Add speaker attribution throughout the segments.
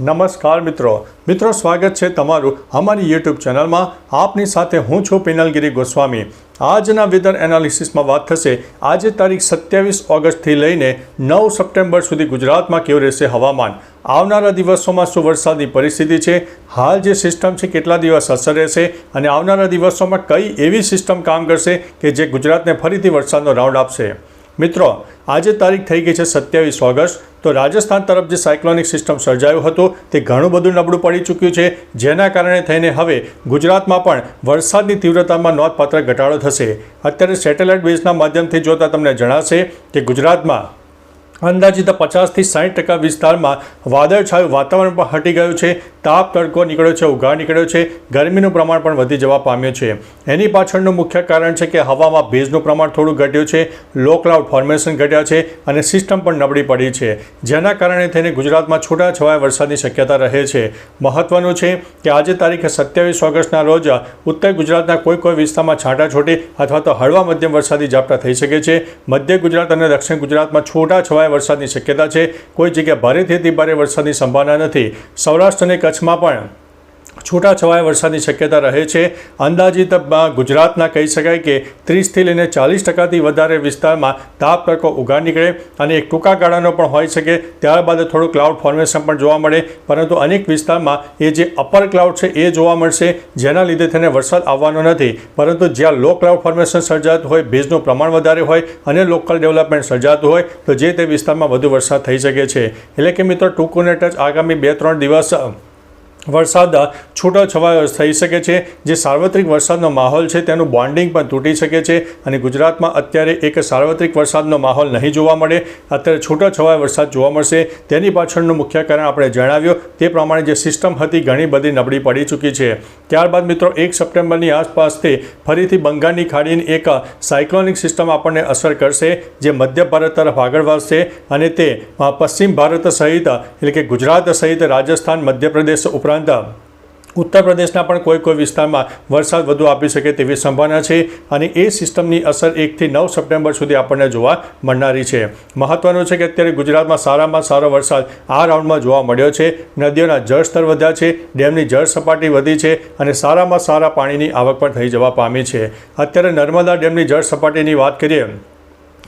Speaker 1: નમસ્કાર મિત્રો. મિત્રો, સ્વાગત છે તમારું અમારી યુટ્યુબ ચેનલમાં. આપની સાથે હું છું પિનલગીરી ગોસ્વામી. આજના વેધર એનાલિસિસમાં વાત થશે. આજે તારીખ સત્યાવીસ ઓગસ્ટથી લઈને નવ સપ્ટેમ્બર સુધી ગુજરાતમાં કેવું રહેશે હવામાન? આવનારા દિવસોમાં શું વરસાદની પરિસ્થિતિ છે? હાલ જે સિસ્ટમ છે, કેટલા દિવસ અસર રહેશે? અને આવનારા દિવસોમાં કઈ એવી સિસ્ટમ કામ કરશે કે જે ગુજરાતને ફરીથી વરસાદનો રાઉન્ડ આપશે? મિત્રો, આજે તારીખ થઈ ગઈ છે સત્યાવીસ ઓગસ્ટ, તો રાજસ્થાન તરફ જે સાયક્લોનિક સિસ્ટમ સર્જાયું હતું, તે ઘણું બધું નબળું પડી ચૂક્યું છે, જેના કારણે થઈને હવે ગુજરાતમાં પણ વરસાદની તીવ્રતામાં નોંધપાત્ર ઘટાડો થશે. અત્યારે સેટેલાઇટ બેઝના માધ્યમથી જોતા તમને જણાશે કે ગુજરાતમાં અંદાજિત પચાસથી સાઠ ટકા વિસ્તારમાં વાદળછાયું વાતાવરણ પણ હટી ગયું છે. તાપ તડકો નીકળ્યો છે, ઉઘાડ નીકળ્યો છે. ગરમીનું પ્રમાણ પણ વધી જવા પામ્યું છે. એની પાછળનું મુખ્ય કારણ છે કે હવામાં ભેજનું પ્રમાણ થોડું ઘટ્યું છે. લો ક્લાઉડ ફોર્મેશન ઘટ્યા છે અને સિસ્ટમ પણ નબળી પડી છે. જેના કારણે થઈને ગુજરાતમાં છૂટાછવાયા વરસાદની શક્યતા રહે છે. મહત્વનું છે કે આજે તારીખે સત્યાવીસ ઓગસ્ટના રોજ ઉત્તર ગુજરાતના કોઈ કોઈ વિસ્તારમાં છાંટાછોટી અથવા તો હળવા મધ્યમ વરસાદી ઝાપટા થઈ શકે છે. મધ્ય ગુજરાત અને દક્ષિણ ગુજરાતમાં છૂટાછવાયા વરસાદની શક્યતા છે. કોઈ જગ્યાએ ભારેથી અતિ ભારે વરસાદની સંભાવના નથી. સૌરાષ્ટ્ર અને કચ્છમાં પણ છૂટાછવાયા વરસાદની શક્યતા રહે છે. અંદાજિતમાં ગુજરાતના કહી શકાય કે ત્રીસથી લઈને ચાલીસ ટકાથી વધારે વિસ્તારમાં તાપ તડકો ઉગાડ નીકળે અને એક ટૂંકા ગાળાનો પણ હોઈ શકે. ત્યારબાદ થોડું ક્લાઉડ ફોર્મેશન પણ જોવા મળે. પરંતુ અનેક વિસ્તારમાં એ જે અપર ક્લાઉડ છે એ જોવા મળશે. જેના લીધે તેને વરસાદ આવવાનો નથી. પરંતુ જ્યાં લો ક્લાઉડ ફોર્મેશન સર્જાતું હોય, ભેજનું પ્રમાણ વધારે હોય અને લોકલ ડેવલપમેન્ટ સર્જાતું હોય, તો જે તે વિસ્તારમાં વધુ વરસાદ થઈ શકે છે. એટલે કે મિત્રો ટૂંકું ને ટચ આગામી બે ત્રણ દિવસ વરસાદ છૂટો છવાયો થઈ શકે છે. જે સાર્વત્રિક વરસાદનો માહોલ છે, તેનું બોન્ડિંગ પણ તૂટી શકે છે અને ગુજરાતમાં અત્યારે એક સાર્વત્રિક વરસાદનો માહોલ નહીં જોવા મળે. અત્યારે છૂટોછવાયો વરસાદ જોવા મળશે. તેની પાછળનું મુખ્ય કારણ આપણે જણાવ્યું. તે પ્રમાણે જે સિસ્ટમ હતી, ઘણી બધી નબળી પડી ચૂકી છે. ત્યારબાદ મિત્રો, એક સપ્ટેમ્બરની આસપાસથી ફરીથી બંગાળની ખાડીની એક સાયક્લોનિક સિસ્ટમ આપણને અસર કરશે, જે મધ્ય ભારત તરફ આગળ વધશે અને તે પશ્ચિમ ભારત સહિત, એટલે કે ગુજરાત સહિત રાજસ્થાન, મધ્યપ્રદેશ ઉપરાંત ઉપરાંત, ઉત્તર પ્રદેશના પણ કોઈ કોઈ વિસ્તારમાં વરસાદ વધુ આપી શકે તેવી સંભાવના છે અને એ સિસ્ટમની અસર એકથી નવ સપ્ટેમ્બર સુધી આપણને જોવા મળનારી છે. મહત્વનું છે કે અત્યારે ગુજરાતમાં સારામાં સારો વરસાદ આ રાઉન્ડમાં જોવા મળ્યો છે. નદીઓના જળસ્તર વધ્યા છે, ડેમની જળ સપાટી વધી છે અને સારામાં સારા પાણીની આવક પણ થઈ જવા પામી છે. અત્યારે નર્મદા ડેમની જળ સપાટીની વાત કરીએ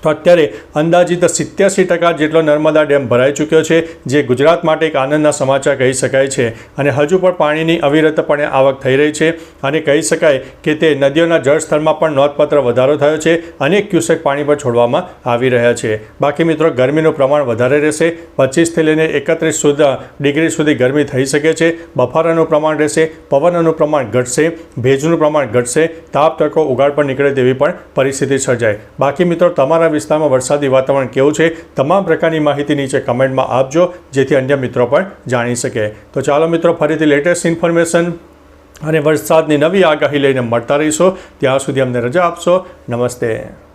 Speaker 1: તો અત્યારે અંદાજિત સિત્યાસી ટકા જેટલો નર્મદા ડેમ ભરાઈ ચૂક્યો છે, જે ગુજરાત માટે એક આનંદના સમાચાર કહી શકાય છે. અને હજુ પણ પાણીની અવિરતપણે આવક થઈ રહી છે અને કહી શકાય કે તે નદીઓના જળસ્તરમાં પણ નોંધપાત્ર વધારો થયો છે અનેક ક્યુસેક પાણી પર છોડવામાં આવી રહ્યા છે. બાકી મિત્રો, ગરમીનું પ્રમાણ વધારે રહેશે. પચીસથી લઈને એકત્રીસ સુધી ડિગ્રી સુધી ગરમી થઈ શકે છે. બફારાનું પ્રમાણ રહેશે, પવનનું પ્રમાણ ઘટશે, ભેજનું પ્રમાણ ઘટશે તાપ તડકો ઉગાડ પર નીકળે તેવી પણ પરિસ્થિતિ સર્જાય. બાકી મિત્રો તમારા વિસ્તારમાં વરસાદી વાતાવરણ કેવું છે, તમામ પ્રકારની માહિતી નીચે કમેન્ટમાં આપજો, જેથી અન્ય મિત્રો પણ જાણી શકે. તો ચાલો મિત્રો, ફરીથી લેટેસ્ટ ઇન્ફોર્મેશન અને વરસાદની નવી આગાહી લઈને મળતા રહીશો. ત્યાં સુધી અમને રજા આપશો. નમસ્તે.